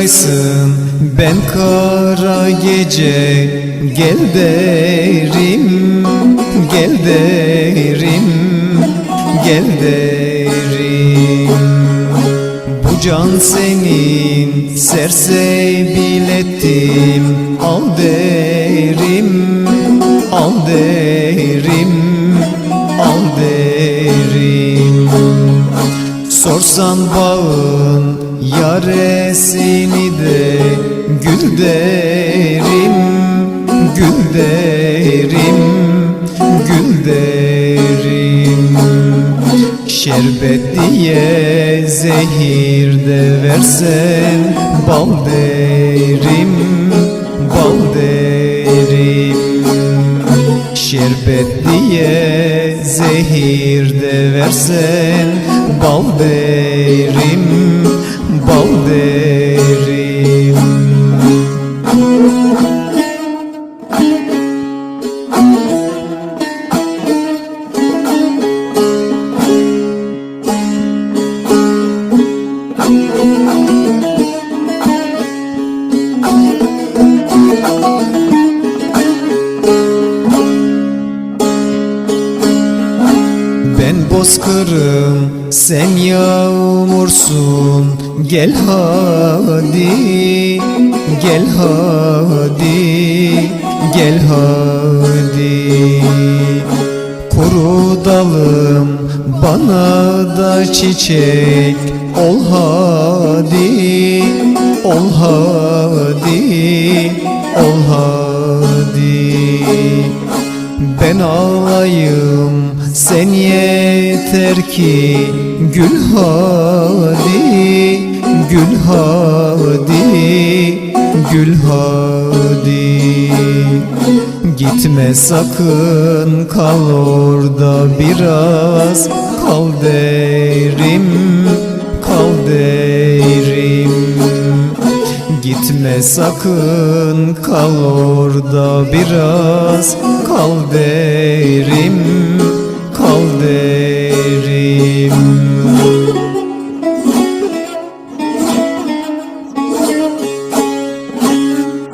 Ben kara gece gel derim Gel derim Gel derim. Bu can senin sersebil ettim Al derim Al derim Sorsan bağın yaresini de Gül derim, gül derim, gül derim. Şerbet diye zehir de versen Bal derim, bal derim. Şerbet diye zehir de versen Bal derim, bal derim. Ben bozkırım sen yağmursun Gel hadi gel hadi gel hadi. Kuru dalım bana da çiçek. Ol hadi ol hadi ol hadi ben ağlayım sen yeter ki Gül hadi, gül hadi, gül hadi. Gitme sakın kal orada biraz Kal derim, Gitme sakın kal orada biraz. Kal derim, kal derim.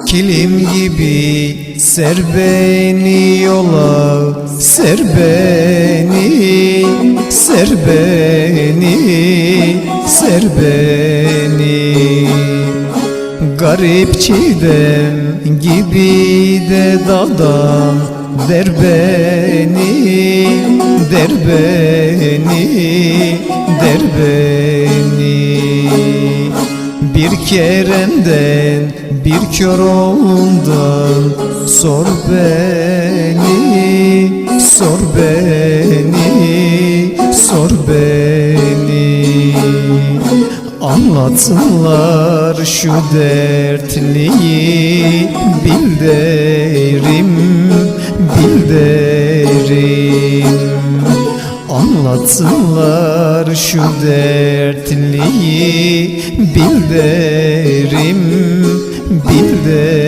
Kilim gibi ser beni yola Ser beni, ser beni, ser beni Garip çiğdem gibi de dadan Der beni, der beni, der beni. Bir keremden bir kör oğlundan Sor beni, sor beni, sor beni Anlatsınlar şu dertliyi Bil derim, bil derim. Anlatsınlar şu dertliyi Bil derim, bil derim